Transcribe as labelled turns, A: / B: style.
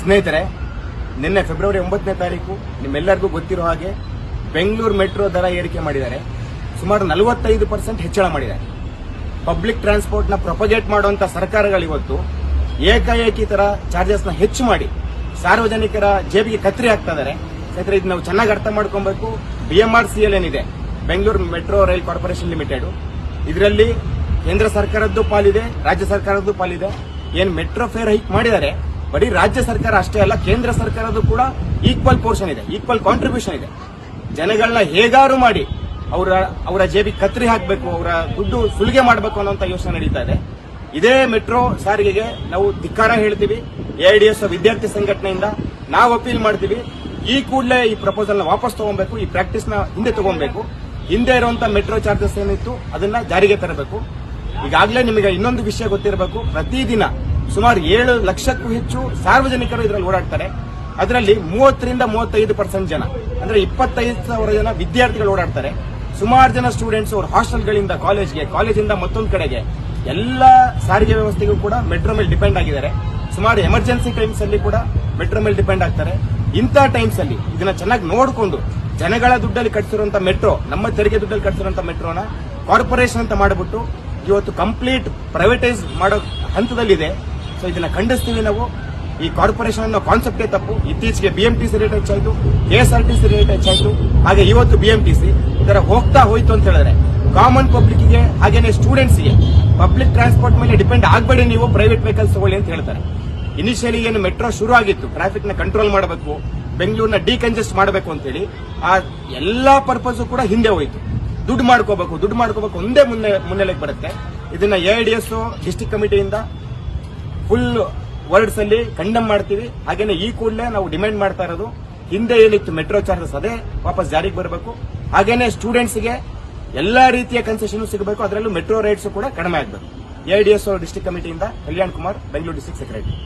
A: ಸ್ನೇಹಿತರೆ, ನಿನ್ನೆ ಫೆಬ್ರವರಿ ಒಂಬತ್ತನೇ ತಾರೀಕು ನಿಮ್ಮೆಲ್ಲರಿಗೂ ಗೊತ್ತಿರೋ ಹಾಗೆ ಬೆಂಗಳೂರು ಮೆಟ್ರೋ ದರ ಏರಿಕೆ ಮಾಡಿದ್ದಾರೆ. ಸುಮಾರು ನಲವತ್ತೈದು ಪರ್ಸೆಂಟ್ ಹೆಚ್ಚಳ ಮಾಡಿದ್ದಾರೆ. ಪಬ್ಲಿಕ್ ಟ್ರಾನ್ಸ್ಪೋರ್ಟ್ನ ಪ್ರೊಪಗೇಟ್ ಮಾಡುವಂಥ ಸರ್ಕಾರಗಳು ಇವತ್ತು ಏಕಾಏಕಿ ತರ ಚಾರ್ಜಸ್ನ ಹೆಚ್ಚು ಮಾಡಿ ಸಾರ್ವಜನಿಕರ ಜೇಬಿಗೆ ಕತ್ರಿ ಹಾಕ್ತಾ ಇದಾರೆ ಸ್ನೇಹಿತರೆ, ಇದು ನಾವು ಚೆನ್ನಾಗಿ ಅರ್ಥ ಮಾಡ್ಕೊಬೇಕು. ಆರ್ ಸಿ ಎಲ್ ಏನಿದೆ? Bengaluru metro rail corporation limited. ಇದರಲ್ಲಿ ಕೇಂದ್ರ ಸರ್ಕಾರದ್ದು ಪಾಲಿದೆ, ರಾಜ್ಯ ಸರ್ಕಾರದ್ದು ಪಾಲಿದೆ. ಏನು ಮೆಟ್ರೋ ಫೇರ್ ಹೈಕ್ ಮಾಡಿದ್ದಾರೆ ಬರೀ ರಾಜ್ಯ ಸರ್ಕಾರ ಅಷ್ಟೇ ಅಲ್ಲ, ಕೇಂದ್ರ ಸರ್ಕಾರದ್ದು ಕೂಡ ಈಕ್ವಲ್ ಪೋರ್ಷನ್ ಇದೆ ಈಕ್ವಲ್ ಕಾಂಟ್ರಿಬ್ಯೂಷನ್ ಇದೆ. ಜನಗಳನ್ನ ಹೇಗಾರು ಮಾಡಿ ಅವರ ಅವರ ಜೇಬಿಗೆ ಕತ್ರಿ ಹಾಕಬೇಕು, ಅವರ ದುಡ್ಡು ಸುಲಿಗೆ ಮಾಡಬೇಕು ಅನ್ನೋಂಥ ಯೋಚನೆ ನಡೀತಾ ಇದೆ. ಇದೇ ಮೆಟ್ರೋ ಸಾರಿಗೆಗೆ ನಾವು ಧಿಕ್ಕಾರ ಹೇಳ್ತೀವಿ ಎಐಡಿಎಸ್ ವಿದ್ಯಾರ್ಥಿ ಸಂಘಟನೆಯಿಂದ ನಾವು ಅಪೀಲ್ ಮಾಡ್ತೀವಿ, ಈ ಕೂಡಲೇ ಈ ಪ್ರಪೋಸಲ್ನ ವಾಪಸ್ ತಗೊಬೇಕು, ಈ ಪ್ರಾಕ್ಟೀಸ್ನ ಹಿಂದೆ ತಗೊಬೇಕು. ಹಿಂದೆ ಇರುವಂತಹ ಮೆಟ್ರೋ ಚಾರ್ಜಸ್ ಏನಿತ್ತು, ಅದನ್ನ ಜಾರಿಗೆ ತರಬೇಕು. ಈಗಾಗಲೇ ನಿಮಗೆ ಇನ್ನೊಂದು ವಿಷಯ ಗೊತ್ತಿರಬೇಕು, ಪ್ರತಿದಿನ ಸುಮಾರು ಏಳು ಲಕ್ಷಕ್ಕೂ ಹೆಚ್ಚು ಸಾರ್ವಜನಿಕರು ಇದರಲ್ಲಿ ಓಡಾಡ್ತಾರೆ. ಅದರಲ್ಲಿ ಮೂವತ್ತರಿಂದ ಮೂವತ್ತೈದು ಪರ್ಸೆಂಟ್ ಜನ, ಅಂದ್ರೆ ಇಪ್ಪತ್ತೈದು ಸಾವಿರ ಜನ ವಿದ್ಯಾರ್ಥಿಗಳು ಓಡಾಡ್ತಾರೆ. ಸುಮಾರು ಜನ ಸ್ಟೂಡೆಂಟ್ಸ್ ಅವ್ರ ಹಾಸ್ಟೆಲ್ಗಳಿಂದ ಕಾಲೇಜ್ಗೆ, ಕಾಲೇಜಿಂದ ಮತ್ತೊಂದು ಕಡೆಗೆ. ಎಲ್ಲ ಸಾರಿಗೆ ವ್ಯವಸ್ಥೆಗೂ ಕೂಡ ಮೆಟ್ರೋ ಮೇಲೆ ಡಿಪೆಂಡ್ ಆಗಿದ್ದಾರೆ. ಸುಮಾರು ಎಮರ್ಜೆನ್ಸಿ ಟೈಮ್ಸ್ ಅಲ್ಲಿ ಕೂಡ ಮೆಟ್ರೋ ಮೇಲೆ ಡಿಪೆಂಡ್ ಆಗ್ತಾರೆ. ಇಂಥ ಟೈಮ್ಸ್ ಅಲ್ಲಿ ಇದನ್ನ ಚೆನ್ನಾಗಿ ನೋಡಿಕೊಂಡು ಜನಗಳ ದುಡ್ಡಲ್ಲಿ ಕಟ್ಸಿರುವಂತ ಮೆಟ್ರೋ ನಮ್ಮ ತೆರಿಗೆ ದುಡ್ಡಲ್ಲಿ ಕಟ್ಸಿರುವಂತ ಮೆಟ್ರೋನ ಕಾರ್ಪೊರೇಷನ್ ಅಂತ ಮಾಡಿಬಿಟ್ಟು ಇವತ್ತು ಕಂಪ್ಲೀಟ್ ಪ್ರೈವೇಟೈಸ್ ಮಾಡೋ ಹಂತದಲ್ಲಿದೆ. ಸೊ ಇದನ್ನ ಖಂಡಿಸ್ತೀವಿ ನಾವು. ಈ ಕಾರ್ಪೊರೇಷನ್ ಅನ್ನೋ ಕಾನ್ಸೆಪ್ಟೇ ತಪ್ಪು. ಇತ್ತೀಚೆಗೆ ಬಿಎಂಟಿಸಿ ರೇಟ್ ಹೆಚ್ಚಾಯ್ತು. ಕೆಎಸ್ಆರ್ಟಿಸಿ ರೇಟ್ ಹೆಚ್ಚಾಯ್ತು. ಹಾಗೆ ಇವತ್ತು ಬಿಎಂಟಿಸಿ ಇದರ ಹೋಗ್ತಾ ಹೋಯ್ತು ಅಂತ ಹೇಳಿದ್ರೆ ಕಾಮನ್ ಪಬ್ಲಿಕ್ಗೆ ಹಾಗೇನೆ ಸ್ಟೂಡೆಂಟ್ಸ್ಗೆ ಪಬ್ಲಿಕ್ ಟ್ರಾನ್ಸ್ಪೋರ್ಟ್ ಮೇಲೆ ಡಿಪೆಂಡ್ ಆಗಬೇಡಿ ನೀವು ಪ್ರೈವೇಟ್ ವೆಹಿಕಲ್ಸ್ ತಗೊಳ್ಳಿ ಅಂತ ಹೇಳ್ತಾರೆ. ಇನಿಷಿಯಲಿ ಏನು ಮೆಟ್ರೋ ಶುರು ಆಗಿತ್ತು. ಟ್ರಾಫಿಕ್ನ ಕಂಟ್ರೋಲ್ ಮಾಡಬೇಕು. ಬೆಂಗಳೂರಿನ ಡಿಕಂಜೆಸ್ಟ್ ಮಾಡಬೇಕು ಅಂತೇಳಿ ಆ ಎಲ್ಲಾ ಪರ್ಪಸ್ ಕೂಡ ಹಿಂದೆ ಹೋಯ್ತು. ದುಡ್ಡು ಮಾಡ್ಕೋಬೇಕು ದುಡ್ಡು ಮಾಡ್ಕೋಬೇಕು ಒಂದೇ ಮುನ್ನೆ, ಮುನ್ನೆಲೆಗೆ ಬರುತ್ತೆ. ಇದನ್ನ ಎಐಡಿಎಸ್ ಡಿಸ್ಟಿಕ್ ಕಮಿಟಿಯಿಂದ ಫುಲ್ ವರ್ಡ್ಸ್ ಅಲ್ಲಿ ಕಂಡಮ್ ಮಾಡ್ತೀವಿ. ಹಾಗೇನೆ ಈ ಕೂಡಲೇ ನಾವು ಡಿಮ್ಯಾಂಡ್ ಮಾಡ್ತಾ ಇರೋದು. ಹಿಂದೆ ಏನಿತ್ತು ಮೆಟ್ರೋ ಚಾರ್ಜಸ್ ಅದೇ ವಾಪಸ್ ಜಾರಿಗೆ ಬರಬೇಕು. ಹಾಗೇನೆ ಸ್ಟೂಡೆಂಟ್ಸ್ಗೆ ಎಲ್ಲಾ ರೀತಿಯ ಕನ್ಸೆಷನ್ ಸಿಗಬೇಕು. ಅದರಲ್ಲೂ ಮೆಟ್ರೋ ರೇಟ್ಸ್ ಕೂಡ ಕಡಿಮೆ ಆಗಬೇಕು. ಎಐಡಿಎಸ್ ಡಿಸ್ಟಿಕ್ ಕಮಿಟಿಯಿಂದ ಕಲ್ಯಾಣ್ ಕುಮಾರ್ ಬೆಂಗಳೂರು ಡಿಸ್ಟಿಕ್ ಸೆಕ್ರೆಟರಿ